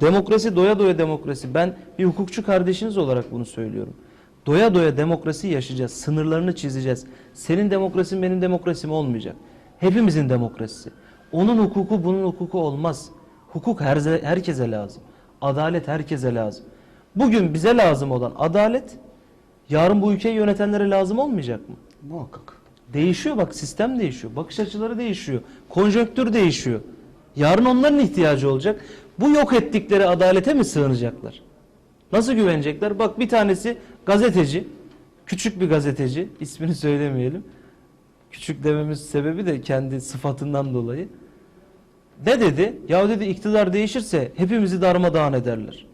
Demokrasi doya doya demokrasi. Ben bir hukukçu kardeşiniz olarak bunu söylüyorum. Doya doya demokrasi yaşayacağız. Sınırlarını çizeceğiz. Senin demokrasin benim demokrasim olmayacak. Hepimizin demokrasisi. Onun hukuku bunun hukuku olmaz. Hukuk her, herkese lazım. Adalet herkese lazım. Bugün bize lazım olan adalet yarın bu ülkeyi yönetenlere lazım olmayacak mı? Muhakkak. Değişiyor bak sistem değişiyor. Bakış açıları değişiyor. Konjonktür değişiyor. Yarın onların ihtiyacı olacak. Bu yok ettikleri adalete mi sığınacaklar? Nasıl güvenecekler? Bak bir tanesi gazeteci. Küçük bir gazeteci. ismini söylemeyelim. Küçük dememiz sebebi de kendi sıfatından dolayı. Ne dedi? Ya dedi iktidar değişirse hepimizi darmadağın ederler.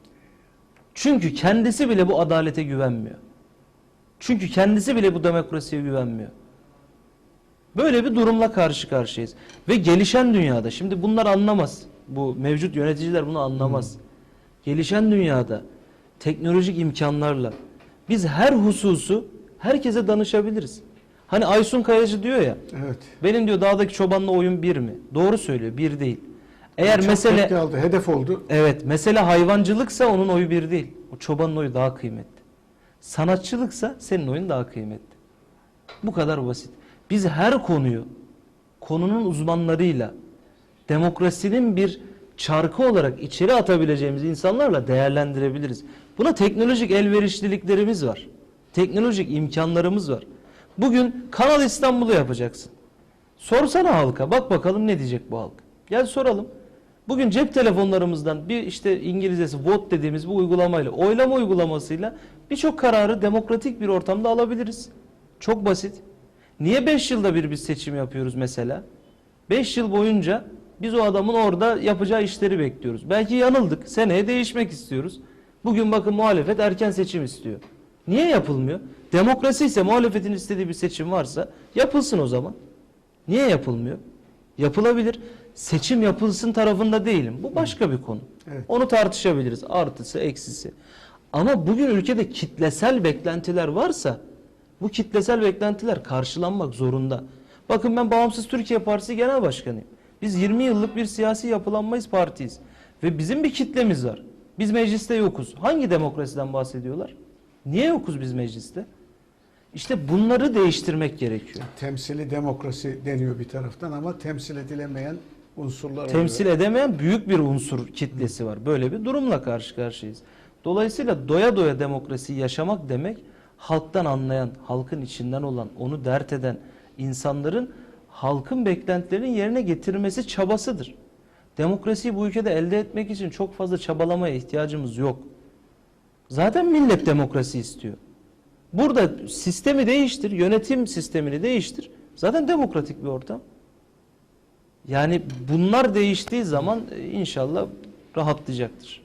Çünkü kendisi bile bu adalete güvenmiyor. Çünkü kendisi bile bu demokrasiye güvenmiyor. Böyle bir durumla karşı karşıyayız. Ve gelişen dünyada, şimdi bunlar anlamaz. Bu mevcut yöneticiler bunu anlamaz. Gelişen dünyada teknolojik imkanlarla biz her hususu herkese danışabiliriz. Hani Aysun Kayacı diyor ya, Evet. benim diyor dağdaki çobanla oyun bir mi? Doğru söylüyor, bir değil. Eğer Çok mesele aldı, hedef oldu. Evet, mesele hayvancılıksa onun oyu bir değil. O çobanın oyu daha kıymetli. Sanatçılıksa senin oyun daha kıymetli. Bu kadar basit. Biz her konuyu konunun uzmanlarıyla demokrasinin bir çarkı olarak içeri atabileceğimiz insanlarla değerlendirebiliriz. Buna teknolojik elverişliliklerimiz var. Teknolojik imkanlarımız var. Bugün Kanal İstanbul'u yapacaksın. Sorsana halka. Bak bakalım ne diyecek bu halk. Gel soralım. Bugün cep telefonlarımızdan bir işte İngilizcesi vote dediğimiz bu uygulamayla, oylama uygulamasıyla birçok kararı demokratik bir ortamda alabiliriz. Çok basit. Niye 5 yılda bir biz seçim yapıyoruz mesela? 5 yıl boyunca biz o adamın orada yapacağı işleri bekliyoruz. Belki yanıldık. Seneye değişmek istiyoruz. Bugün bakın muhalefet erken seçim istiyor. Niye yapılmıyor? Demokrasi ise muhalefetin istediği bir seçim varsa yapılsın o zaman. Niye yapılmıyor? Yapılabilir. Seçim yapılsın tarafında değilim. Bu başka bir konu. Evet. Onu tartışabiliriz. Artısı, eksisi. Ama bugün ülkede kitlesel beklentiler varsa bu kitlesel beklentiler karşılanmak zorunda. Bakın ben Bağımsız Türkiye Partisi Genel Başkanıyım. Biz 20 yıllık bir siyasi yapılanmayız partiyiz. Ve bizim bir kitlemiz var. Biz mecliste yokuz. Hangi demokrasiden bahsediyorlar? Niye yokuz biz mecliste? İşte bunları değiştirmek gerekiyor. Temsili demokrasi deniyor bir taraftan ama temsil edilemeyen unsurlar temsil oluyor. edemeyen büyük bir unsur kitlesi var. Böyle bir durumla karşı karşıyayız. Dolayısıyla doya doya demokrasiyi yaşamak demek halktan anlayan, halkın içinden olan, onu dert eden insanların halkın beklentilerini yerine getirmesi çabasıdır. Demokrasiyi bu ülkede elde etmek için çok fazla çabalamaya ihtiyacımız yok. Zaten millet demokrasi istiyor. Burada sistemi değiştir, yönetim sistemini değiştir. Zaten demokratik bir ortam. Yani bunlar değiştiği zaman e, inşallah rahatlayacaktır.